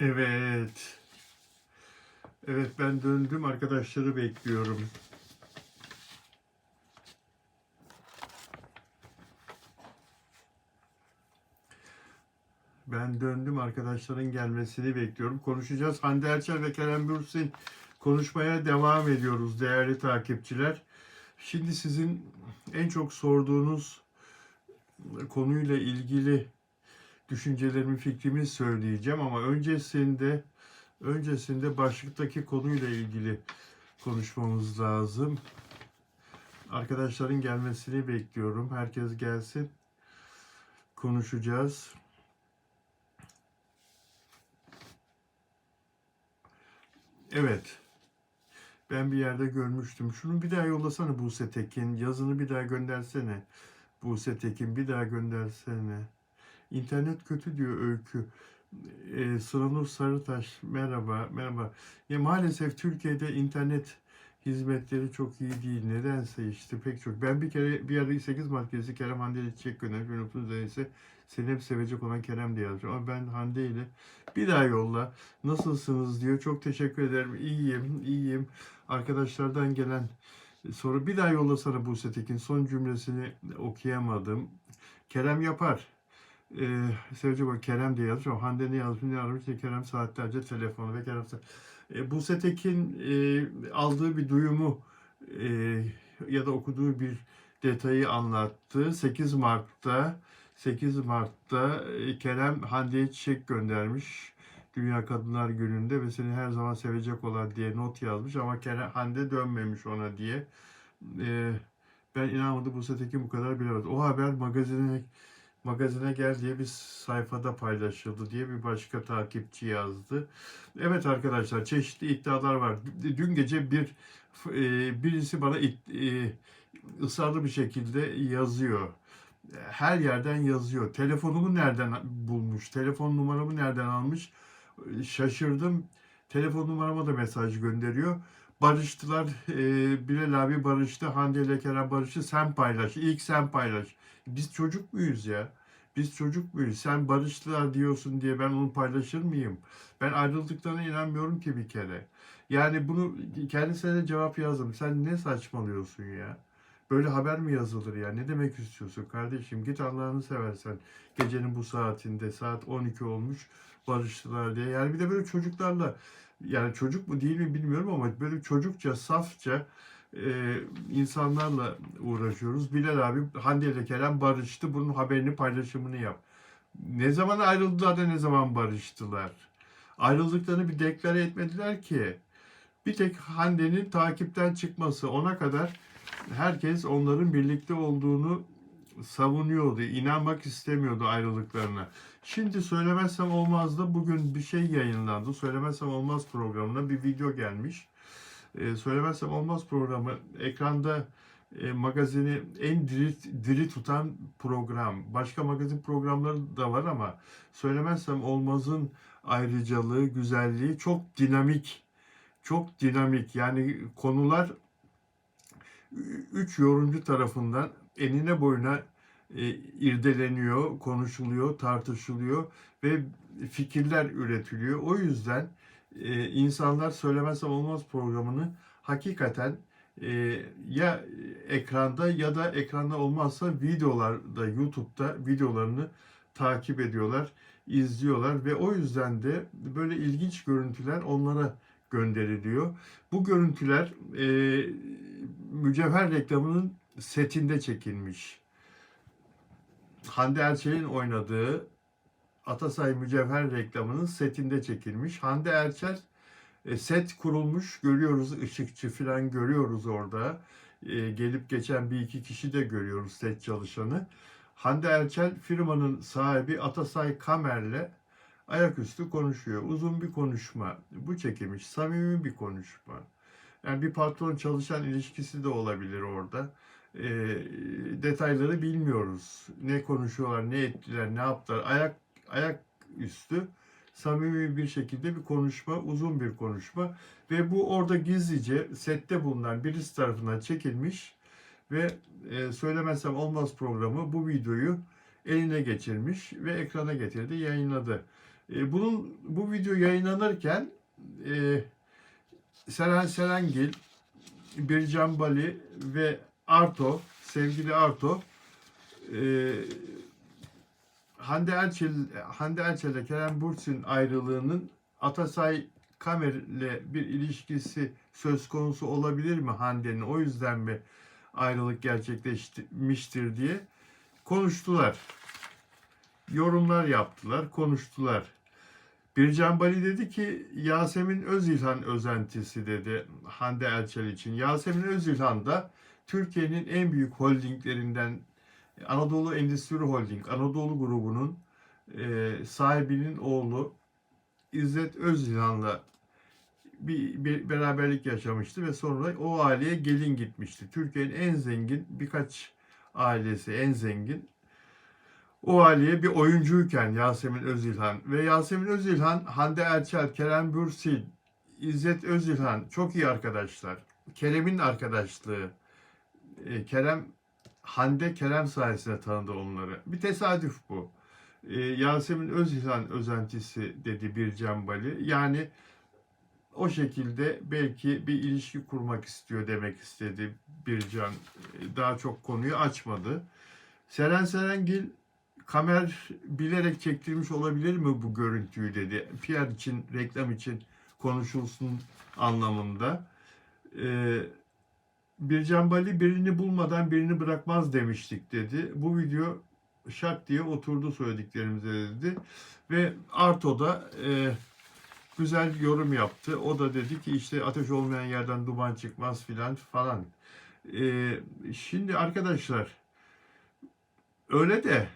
Evet. Evet ben döndüm arkadaşları bekliyorum. Ben döndüm arkadaşların gelmesini bekliyorum. Konuşacağız. Hande Erçel ve Kerem Bürsin konuşmaya devam ediyoruz değerli takipçiler. Şimdi sizin en çok sorduğunuz konuyla ilgili düşüncelerimi, fikrimi söyleyeceğim ama öncesinde öncesinde başlıktaki konuyla ilgili konuşmamız lazım. Arkadaşların gelmesini bekliyorum. Herkes gelsin. Konuşacağız. Evet. Ben bir yerde görmüştüm. Şunu bir daha yollasana Buse Tekin. Yazını bir daha göndersene. Buse Tekin bir daha göndersene. İnternet kötü diyor Öykü. Ee, Sıranur Sarıtaş merhaba merhaba. Ya maalesef Türkiye'de internet hizmetleri çok iyi değil. Nedense işte pek çok. Ben bir kere bir yerde 8 Mart gecesi Kerem Hande ile çiçek. Ben otuz ise seni hep sevecek olan Kerem diye yazmış. Ama ben Hande ile bir daha yolla. Nasılsınız diyor. Çok teşekkür ederim. İyiyim, iyiyim. Arkadaşlardan gelen soru bir daha yollasana Buse Tekin. Son cümlesini okuyamadım. Kerem yapar. Ee, Sevecek olan Kerem diye yazmış ama Hande ne yazmış ne diye Kerem saatlerce telefonu ve Kerem e, Buse Tekin e, aldığı bir duyumu e, ya da okuduğu bir detayı anlattı. 8 Mart'ta 8 Mart'ta e, Kerem Hande'ye çiçek göndermiş. Dünya Kadınlar Günü'nde ve seni her zaman sevecek olan diye not yazmış ama Kerem Hande dönmemiş ona diye. E, ben inanmadım Buse Tekin bu kadar bilemez. O haber magazine magazine gel diye bir sayfada paylaşıldı diye bir başka takipçi yazdı. Evet arkadaşlar çeşitli iddialar var. Dün gece bir e, birisi bana e, ısrarlı bir şekilde yazıyor. Her yerden yazıyor. Telefonumu nereden bulmuş? Telefon numaramı nereden almış? Şaşırdım. Telefon numarama da mesaj gönderiyor. Barıştılar. E, Bilal abi barıştı. Hande ile Kerem barıştı. Sen paylaş. İlk sen paylaş. Biz çocuk muyuz ya? Biz çocuk muyuz? Sen barıştılar diyorsun diye ben onu paylaşır mıyım? Ben ayrıldıklarına inanmıyorum ki bir kere. Yani bunu kendisine de cevap yazdım. Sen ne saçmalıyorsun ya? Böyle haber mi yazılır ya? Ne demek istiyorsun kardeşim? Git Allah'ını seversen. Gecenin bu saatinde saat 12 olmuş barıştılar diye. Yani bir de böyle çocuklarla yani çocuk mu değil mi bilmiyorum ama böyle çocukça, safça e, insanlarla uğraşıyoruz. Bilal abi Hande ile Kerem barıştı. Bunun haberini paylaşımını yap. Ne zaman ayrıldılar da ne zaman barıştılar? Ayrıldıklarını bir deklare etmediler ki. Bir tek Hande'nin takipten çıkması ona kadar herkes onların birlikte olduğunu savunuyordu. İnanmak istemiyordu ayrılıklarına. Şimdi söylemezsem olmazdı. Bugün bir şey yayınlandı. Söylemezsem olmaz programına bir video gelmiş. Ee, söylemezsem olmaz programı ekranda e, magazini en diri, diri tutan program. Başka magazin programları da var ama söylemezsem olmazın ayrıcalığı, güzelliği çok dinamik. Çok dinamik. Yani konular üç yorumcu tarafından enine boyuna e, irdeleniyor, konuşuluyor, tartışılıyor ve fikirler üretiliyor. O yüzden e, insanlar söylemezsem olmaz programını hakikaten e, ya ekranda ya da ekranda olmazsa videolarda YouTube'da videolarını takip ediyorlar, izliyorlar ve o yüzden de böyle ilginç görüntüler onlara gönderiliyor. Bu görüntüler e, mücevher reklamının setinde çekilmiş. Hande Erçel'in oynadığı Atasay Mücevher reklamının setinde çekilmiş. Hande Erçel e, set kurulmuş görüyoruz ışıkçı falan görüyoruz orada. E, gelip geçen bir iki kişi de görüyoruz set çalışanı. Hande Erçel firmanın sahibi Atasay Kamer'le ayaküstü konuşuyor. Uzun bir konuşma. Bu çekilmiş. Samimi bir konuşma. Yani bir patron çalışan ilişkisi de olabilir orada. E, detayları bilmiyoruz. Ne konuşuyorlar, ne ettiler, ne yaptılar. Ayak ayak üstü samimi bir şekilde bir konuşma, uzun bir konuşma ve bu orada gizlice sette bulunan birisi tarafından çekilmiş ve e, söylemezsem olmaz programı bu videoyu eline geçirmiş ve ekrana getirdi, yayınladı. E, bunun bu video yayınlanırken e, Seren Serengil, Bircan Bali ve Arto, sevgili Arto, e, Hande Erçel, Hande Erçel ile Kerem Bürsin ayrılığının Atasay Kamer'le bir ilişkisi söz konusu olabilir mi Hande'nin? O yüzden mi ayrılık gerçekleşmiştir diye konuştular. Yorumlar yaptılar, konuştular. Bircan Bali dedi ki Yasemin Özilhan özentisi dedi Hande Erçel için. Yasemin Özilhan da Türkiye'nin en büyük holdinglerinden Anadolu Endüstri Holding, Anadolu grubunun e, sahibinin oğlu İzzet Özilhan'la bir, bir beraberlik yaşamıştı ve sonra o aileye gelin gitmişti. Türkiye'nin en zengin birkaç ailesi en zengin o aileye bir oyuncuyken Yasemin Özilhan ve Yasemin Özilhan, Hande Erçel, Kerem Bürsin, İzzet Özilhan çok iyi arkadaşlar. Kerem'in arkadaşlığı. E, Kerem Hande Kerem sayesinde tanıdı onları. Bir tesadüf bu. E, Yasemin Özilhan özentisi dedi Bircan Bali. Yani o şekilde belki bir ilişki kurmak istiyor demek istedi Bircan. Daha çok konuyu açmadı. Seren Serengil kamer bilerek çektirmiş olabilir mi bu görüntüyü dedi. PR için, reklam için konuşulsun anlamında. Ee, Bircan Bali birini bulmadan birini bırakmaz demiştik dedi. Bu video şak diye oturdu söylediklerimize dedi. Ve Arto da e, güzel yorum yaptı. O da dedi ki işte ateş olmayan yerden duman çıkmaz filan falan. E, şimdi arkadaşlar öyle de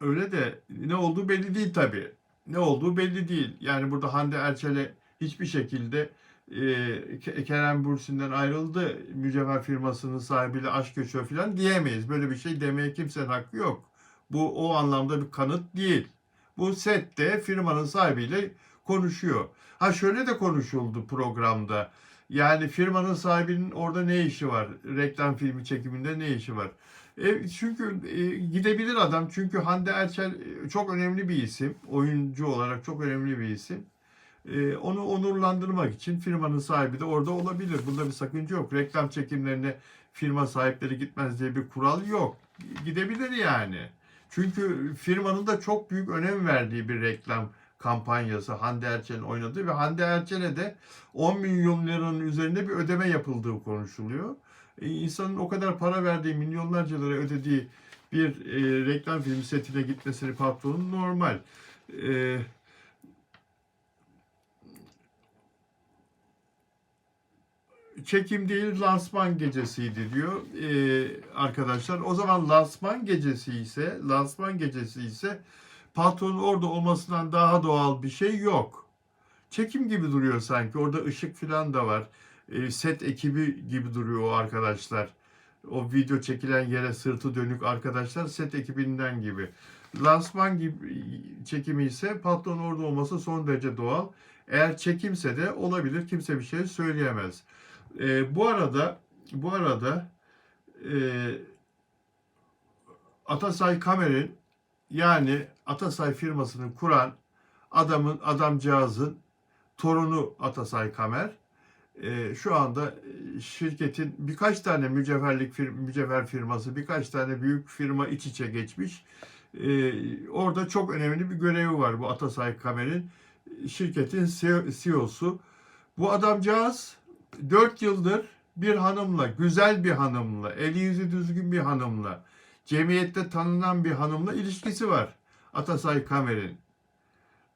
öyle de ne olduğu belli değil tabii. Ne olduğu belli değil. Yani burada Hande Erçel'e hiçbir şekilde e, Ke- Kerem Bürsin'den ayrıldı. Mücevher firmasının sahibiyle aşk yaşıyor falan diyemeyiz. Böyle bir şey demeye kimsenin hakkı yok. Bu o anlamda bir kanıt değil. Bu sette firmanın sahibiyle konuşuyor. Ha şöyle de konuşuldu programda. Yani firmanın sahibinin orada ne işi var? Reklam filmi çekiminde ne işi var? E, çünkü e, gidebilir adam. Çünkü Hande Erçel e, çok önemli bir isim. Oyuncu olarak çok önemli bir isim. E, onu onurlandırmak için firmanın sahibi de orada olabilir. Bunda bir sakınca yok. Reklam çekimlerine firma sahipleri gitmez diye bir kural yok. Gidebilir yani. Çünkü firmanın da çok büyük önem verdiği bir reklam kampanyası Hande Erçel'in oynadığı ve Hande Erçel'e de 10 milyon liranın üzerinde bir ödeme yapıldığı konuşuluyor. E, insanın o kadar para verdiği, milyonlarca lira ödediği bir e, reklam filmi setine gitmesini patronun normal. E, çekim değil lansman gecesiydi diyor e, arkadaşlar. O zaman lansman gecesi ise lansman gecesi ise patronun orada olmasından daha doğal bir şey yok. Çekim gibi duruyor sanki. Orada ışık falan da var. E, set ekibi gibi duruyor o arkadaşlar. O video çekilen yere sırtı dönük arkadaşlar set ekibinden gibi. Lansman gibi çekimi ise patron orada olması son derece doğal. Eğer çekimse de olabilir. Kimse bir şey söyleyemez. E, bu arada bu arada e, Atasay Kamer'in yani Atasay firmasını kuran adamın adamcağızın torunu Atasay Kamer e, şu anda e, şirketin birkaç tane mücevherlik fir, mücevher firması, birkaç tane büyük firma iç içe geçmiş. E, orada çok önemli bir görevi var bu Atasay Kamer'in şirketin CEO'su. Bu adamcağız 4 yıldır bir hanımla, güzel bir hanımla, eli yüzü düzgün bir hanımla, cemiyette tanınan bir hanımla ilişkisi var. Atasay Kamer'in.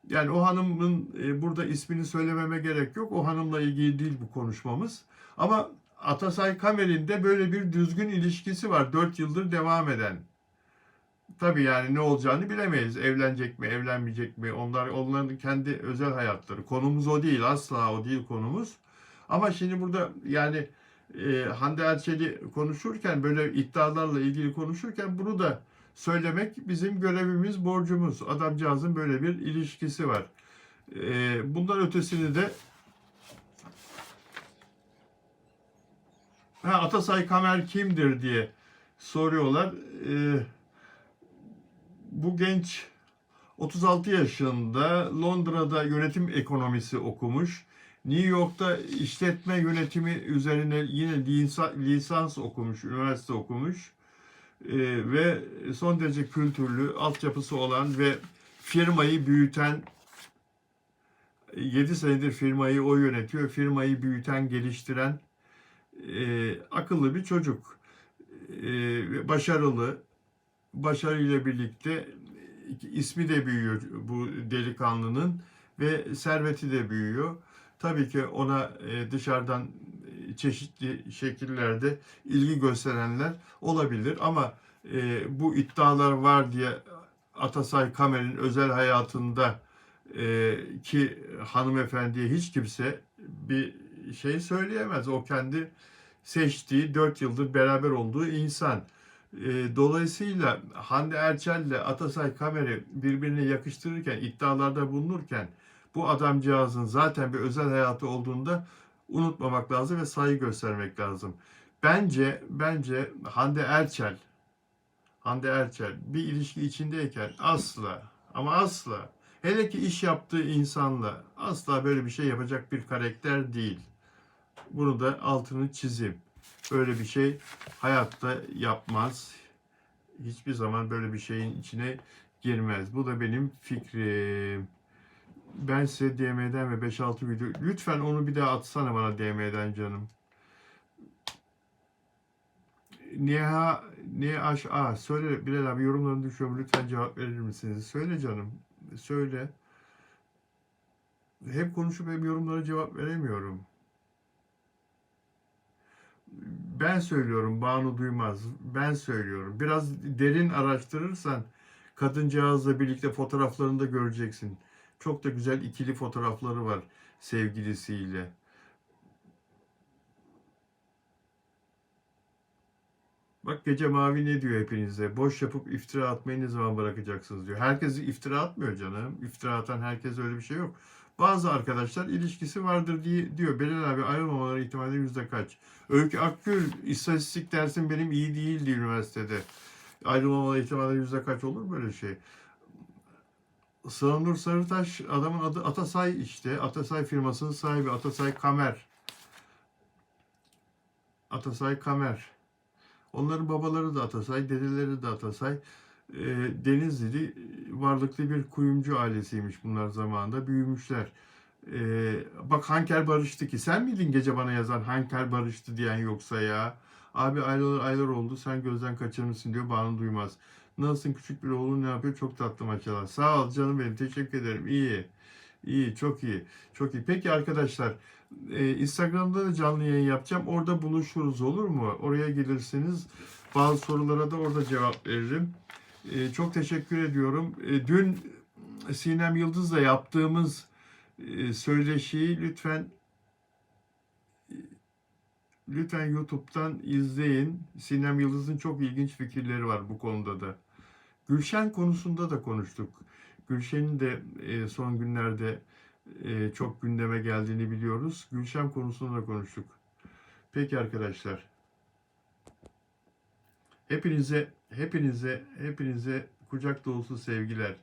Yani o hanımın e, burada ismini söylememe gerek yok. O hanımla ilgili değil bu konuşmamız. Ama Atasay Kamer'in de böyle bir düzgün ilişkisi var. 4 yıldır devam eden. Tabii yani ne olacağını bilemeyiz. Evlenecek mi, evlenmeyecek mi? Onlar onların kendi özel hayatları. Konumuz o değil. Asla o değil konumuz. Ama şimdi burada yani e, Hande Erçel'i konuşurken böyle iddialarla ilgili konuşurken bunu da söylemek bizim görevimiz, borcumuz. Adamcağızın böyle bir ilişkisi var. E, bundan ötesini de ha, Atasay Kamer kimdir diye soruyorlar. E, bu genç 36 yaşında Londra'da yönetim ekonomisi okumuş. New York'ta işletme yönetimi üzerine yine lisa- lisans okumuş, üniversite okumuş. Ee, ve son derece kültürlü, altyapısı olan ve firmayı büyüten 7 senedir firmayı o yönetiyor. Firmayı büyüten, geliştiren e, akıllı bir çocuk. E, başarılı. Başarıyla birlikte ismi de büyüyor bu delikanlının ve serveti de büyüyor. Tabii ki ona e, dışarıdan e, çeşitli şekillerde ilgi gösterenler olabilir ama e, bu iddialar var diye Atasay Kamer'in özel hayatında ki hanımefendiye hiç kimse bir şey söyleyemez. O kendi seçtiği, dört yıldır beraber olduğu insan. Dolayısıyla Hande Erçel ile Atasay Kamer'i birbirine yakıştırırken, iddialarda bulunurken bu adamcağızın zaten bir özel hayatı olduğunda unutmamak lazım ve saygı göstermek lazım. Bence bence Hande Erçel Hande Erçel bir ilişki içindeyken asla ama asla hele ki iş yaptığı insanla asla böyle bir şey yapacak bir karakter değil. Bunu da altını çizeyim. Böyle bir şey hayatta yapmaz. Hiçbir zaman böyle bir şeyin içine girmez. Bu da benim fikrim. Ben size DM'den ve 5-6 video... Lütfen onu bir daha atsana bana DM'den canım. Niha, Niha A. Söyle Bilal abi yorumlarını düşüyorum. Lütfen cevap verir misiniz? Söyle canım. Söyle. Hep konuşup hem yorumlara cevap veremiyorum. Ben söylüyorum Banu Duymaz. Ben söylüyorum. Biraz derin araştırırsan kadıncağızla birlikte fotoğraflarını da göreceksin. Çok da güzel ikili fotoğrafları var sevgilisiyle. Bak Gece Mavi ne diyor hepinize? Boş yapıp iftira atmayı ne zaman bırakacaksınız diyor. Herkes iftira atmıyor canım. İftira atan herkes öyle bir şey yok. Bazı arkadaşlar ilişkisi vardır diye diyor. Belal abi ayrılmamaları ihtimali yüzde kaç? Öykü Akgül istatistik dersin benim iyi değildi üniversitede. Ayrılmamaları ihtimali yüzde kaç olur böyle şey? Sığınur Sarıtaş adamın adı Atasay işte. Atasay firmasının sahibi Atasay Kamer. Atasay Kamer. Onların babaları da Atasay, dedeleri de Atasay. E, Denizli'li varlıklı bir kuyumcu ailesiymiş bunlar zamanında. Büyümüşler. E, bak Hanker barıştı ki. Sen miydin gece bana yazan Hanker barıştı diyen yoksa ya? Abi aylar aylar oldu sen gözden kaçırmışsın diyor Banu Duymaz. Nasılsın küçük bir oğlun ne yapıyor? Çok tatlı maşallah. Sağ ol canım benim. Teşekkür ederim. İyi. İyi, çok iyi. Çok iyi. Peki arkadaşlar, e, Instagram'da da canlı yayın yapacağım. Orada buluşuruz olur mu? Oraya gelirsiniz. Bazı sorulara da orada cevap veririm. E, çok teşekkür ediyorum. E, dün Sinem Yıldız'la yaptığımız e, söyleşiyi lütfen lütfen YouTube'dan izleyin. Sinem Yıldız'ın çok ilginç fikirleri var bu konuda da. Gülşen konusunda da konuştuk. Gülşen'in de e, son günlerde e, çok gündeme geldiğini biliyoruz. Gülşen konusunda da konuştuk. Peki arkadaşlar. Hepinize, hepinize, hepinize kucak dolusu sevgiler.